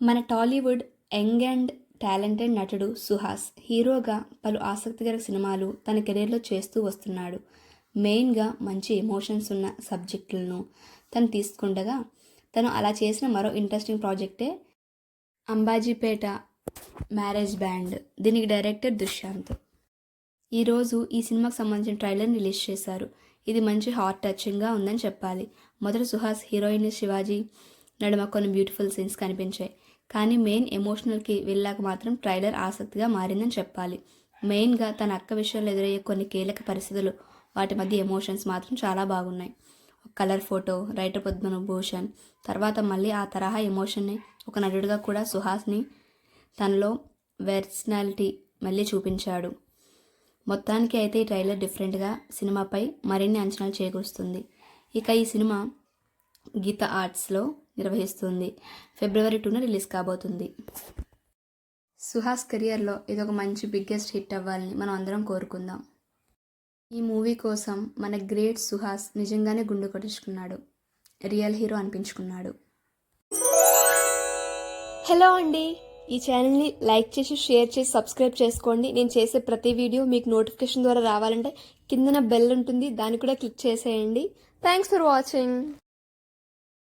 మన Tollywood young and talented నటుడు సుహాస్ హీరోగా పలు ఆసక్తికర సినిమాలు తన కెరీర్లో చేస్తూ వస్తున్నాడు. మెయిన్గా మంచి ఎమోషన్స్ ఉన్న సబ్జెక్టులను తను తీసుకుండగా తను అలా చేసిన మరో ఇంట్రెస్టింగ్ ప్రాజెక్టే అంబాజీపేట మ్యారేజ్ బ్యాండ్. దీనికి డైరెక్టర్ దుష్యాంత్ ఈరోజు ఈ సినిమాకు సంబంధించిన ట్రైలర్ని రిలీజ్ చేశారు. ఇది మంచి హార్ట్ టచింగ్గా ఉందని చెప్పాలి. మొదట సుహాస్ హీరోయిన్ శివాజీ నడుమ కొన్ని బ్యూటిఫుల్ సీన్స్ కనిపించాయి. కానీ మెయిన్ ఎమోషనల్కి వెళ్ళాక మాత్రం ట్రైలర్ ఆసక్తిగా మారిందని చెప్పాలి. మెయిన్గా తన అక్క విషయంలో ఎదురయ్యే కొన్ని కీలక పరిస్థితులు వాటి మధ్య ఎమోషన్స్ మాత్రం చాలా బాగున్నాయి. కలర్ ఫోటో రైటర్ పద్మను భూషణ్ తర్వాత మళ్ళీ ఆ తరహా ఎమోషన్ని ఒక నటుడిగా కూడా సుహాస్ని తనలో వెర్సనాలిటీ మళ్ళీ చూపించాడు. మొత్తానికి అయితే ఈ ట్రైలర్ డిఫరెంట్గా సినిమాపై మరిన్ని అంచనాలు చేకూరుస్తుంది. ఇక ఈ సినిమా గీత ఆర్ట్స్లో నిర్వహిస్తుంది. ఫిబ్రవరి టూన రిలీజ్ కాబోతుంది. సుహాస్ కెరియర్లో ఇదొక మంచి బిగ్గెస్ట్ హిట్ అవ్వాలని మనం అందరం కోరుకుందాం. ఈ మూవీ కోసం మన గ్రేట్ సుహాస్ నిజంగానే గుండె కొట్టించుకున్నాడు రియల్ హీరో అనిపించుకున్నాడు. హలో అండి. ఈ ఛానల్ని లైక్ చేసి షేర్ చేసి సబ్స్క్రైబ్ చేసుకోండి. నేను చేసే ప్రతి వీడియో మీకు నోటిఫికేషన్ ద్వారా రావాలంటే కిందన బెల్ ఉంటుంది. దాన్ని కూడా క్లిక్ చేసేయండి. Thanks for watching.